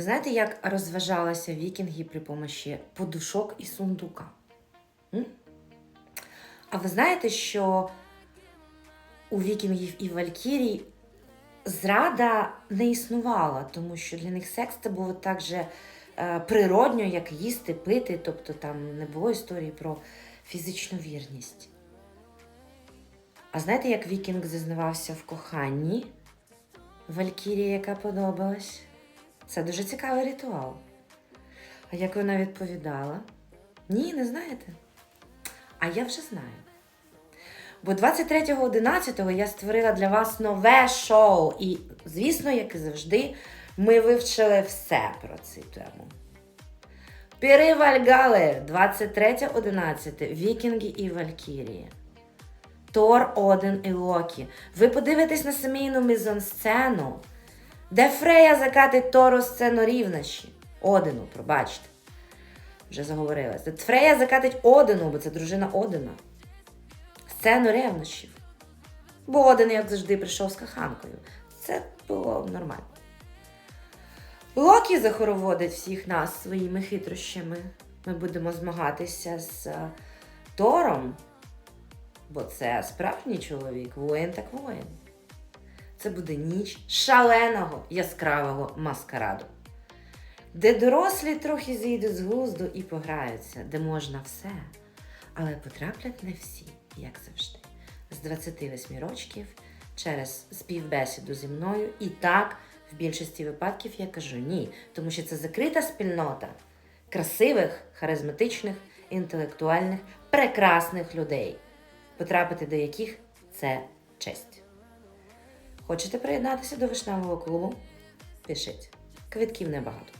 Ви знаєте, як розважалися вікінги при помощі подушок і сундука? М? А ви знаєте, що у вікінгів і валькірій зрада не існувала, тому що для них секс це було так же е, природньо, як їсти, пити, тобто там не було історії про фізичну вірність. А знаєте, як вікінг зізнавався в коханні? Валькірія, яка подобалась? Це дуже цікавий ритуал. А як вона відповідала? Ні, не знаєте? А я вже знаю. Бо 23.11 я створила для вас нове шоу. І, звісно, як і завжди, ми вивчили все про цю тему. Піри Вальгали, 23.11. Вікінги і Валькірії. Тор, Один і Локі. Ви подивитесь на сімейну мізансцену, де Фрея закатить Тору сцену рівнощі. Одину, пробачте. Вже заговорилася. Фрея закатить Одину, бо це дружина Одина. Сцену ревнощів. Бо Один, як завжди, прийшов з коханкою. Це було нормально. Локі захороводить всіх нас своїми хитрощами. Ми будемо змагатися з е, Тором, бо це справжній чоловік, воїн так воїн. Це буде ніч шаленого яскравого маскараду, де дорослі трохи зійдуть з глузду і пограються, де можна все, але потраплять не всі, як завжди. З 28 рочків через співбесіду зі мною і так в більшості випадків я кажу ні, тому що це закрита спільнота красивих, харизматичних, інтелектуальних, прекрасних людей, потрапити до яких це честь. Хочете приєднатися до вишневого клубу? Пишіть. Квитків небагато.